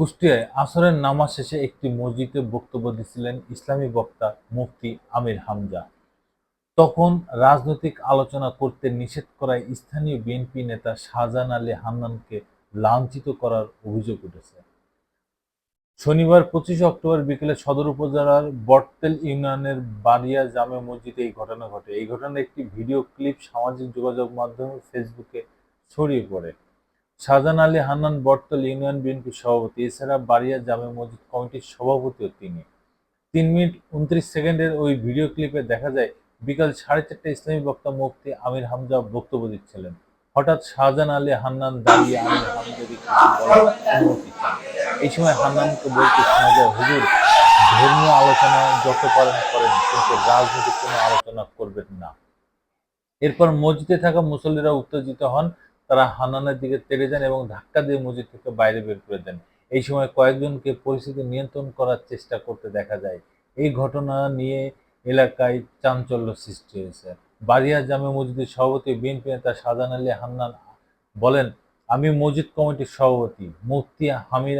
কুষ্টিয়ায় আসরের নামাজ শেষে একটি মসজিদে বক্তব্য দিচ্ছিলেন ইসলামী বক্তা মুফতি আমির হামজা। তখন রাজনৈতিক আলোচনা করতে নিষেধ করায় স্থানীয় বিএনপি নেতা শাহজাহান আলী হান্নানকে লাঞ্ছিত করার অভিযোগ উঠেছে। শনিবার পঁচিশে অক্টোবর বিকেলে সদর উপজেলার বটতেল ইউনিয়নের বারিয়া জামে মসজিদে এই ঘটনা ঘটে। এই ঘটনার একটি ভিডিও ক্লিপ সামাজিক যোগাযোগ মাধ্যমে ফেসবুকে ছড়িয়ে পড়ে। শাহজাহান আলী হান্নান বটতল ইউনিয়ন বিএনপি সভাপতি, এছাড়া বারিয়া জামে মসজিদ কমিটির সভাপতিও তিনি। তিন মিনিট উনত্রিশ সেকেন্ডের ওই ভিডিও ক্লিপে দেখা যায়, বিকাল সাড়ে চারটে ইসলামী বক্তা মুফতি আমির হামজা বক্তব্য দিচ্ছিলেন। হঠাৎ শাহজাহান আলী হান্নান দাঁড়িয়ে আমির হামজাকে এই সময় হান্নানকে বলতে শোনা যায়, হুজুর, ধর্মীয় আলোচনা যত পারেন করেন, কিন্তু রাজনৈতিক কোনো আলোচনা করবেন না। এরপর মসজিদে থাকা মুসল্লিরা উত্তেজিত হন। তারা হান্নানের দিকে তেড়ে যান এবং ধাক্কা দিয়ে মসজিদ থেকে বাইরে বের করে দেন। এই সময় কয়েকজনকে পরিস্থিতি নিয়ন্ত্রণ করার চেষ্টা করতে দেখা যায়। এই ঘটনা নিয়ে এলাকায় চাঞ্চল্য সৃষ্টি হয়েছে। বারিয়া জামে মসজিদের সভাপতি বিএনপি নেতা শাহজাহান আলী হান্নান বলেন, আমি মসজিদ কমিটির সভাপতি, মুফতি হামির,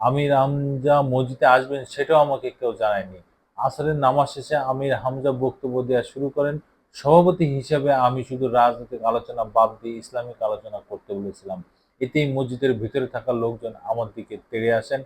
আমির হামজা মসজিদে আসবেন সেটাও আমাকে কেউ জানায়নি। আসরের নামাজ শেষে আমির হামজা বক্তব্য দেওয়া শুরু করেন সভাপতি হিসাবে আমি শুধু রাজনৈতিক আলোচনা বাদ দিয়ে ইসলামিক আলোচনা করতে বলেছিলাম। এতেই মসজিদের ভিতরে থাকা লোকজন আমার দিকে তেড়ে আসেন।